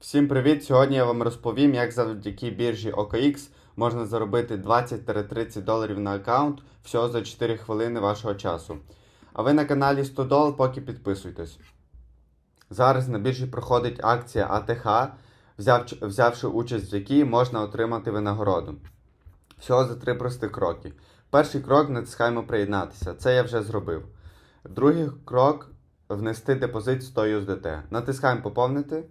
Всім привіт! Сьогодні я вам розповім, як завдяки біржі OKX можна заробити 20-30 доларів на аккаунт всього за 4 хвилини вашого часу. А ви на каналі 100 доларів, поки підписуйтесь. Зараз на біржі проходить акція АТХ, взявши участь в якій можна отримати винагороду. Всього за три простих кроки. Перший крок натискаємо приєднатися. Це я вже зробив. Другий крок внести депозит 100 USDT. Натискаємо поповнити.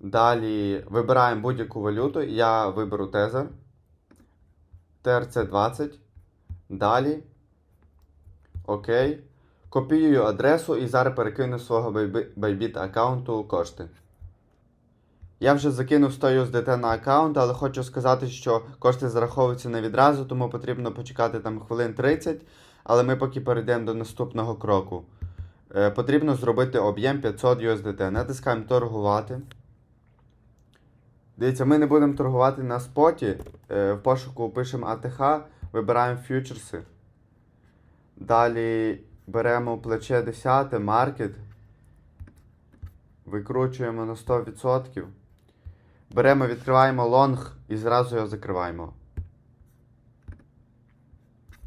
Далі вибираємо будь-яку валюту. Я виберу Тезер. TRC20. Далі. Окей. Копіюю адресу і зараз перекину свого Bybit аккаунту кошти. Я вже закинув 100 USDT на аккаунт, але хочу сказати, що кошти зараховуються не відразу, тому потрібно почекати там хвилин 30. Але ми поки перейдемо до наступного кроку. Е, потрібно зробити об'єм 500 USDT. Натискаємо торгувати. Дивіться, ми не будемо торгувати на споті. Е, в пошуку пишемо ATH, вибираємо фьючерси. Далі беремо плече 10, маркет. Викручуємо на 100%. Беремо, відкриваємо лонг і зразу його закриваємо.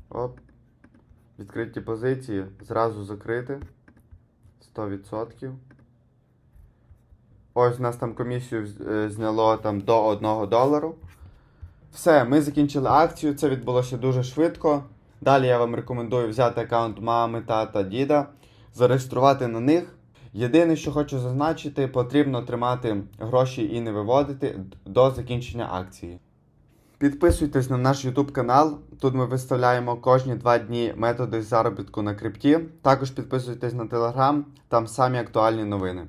Оп. Відкриті позиції. Зразу закрити. 100%. Ось у нас там комісію е, зняло там до 1 долару. Все, ми закінчили акцію. Це відбулося дуже швидко. Далі я вам рекомендую взяти аккаунт мами, тата, діда, зареєструвати на них. Єдине, що хочу зазначити, потрібно тримати гроші і не виводити до закінчення акції. Підписуйтесь на наш YouTube канал. Тут ми виставляємо кожні два дні методи заробітку на крипті. Також підписуйтесь на Telegram, там самі актуальні новини.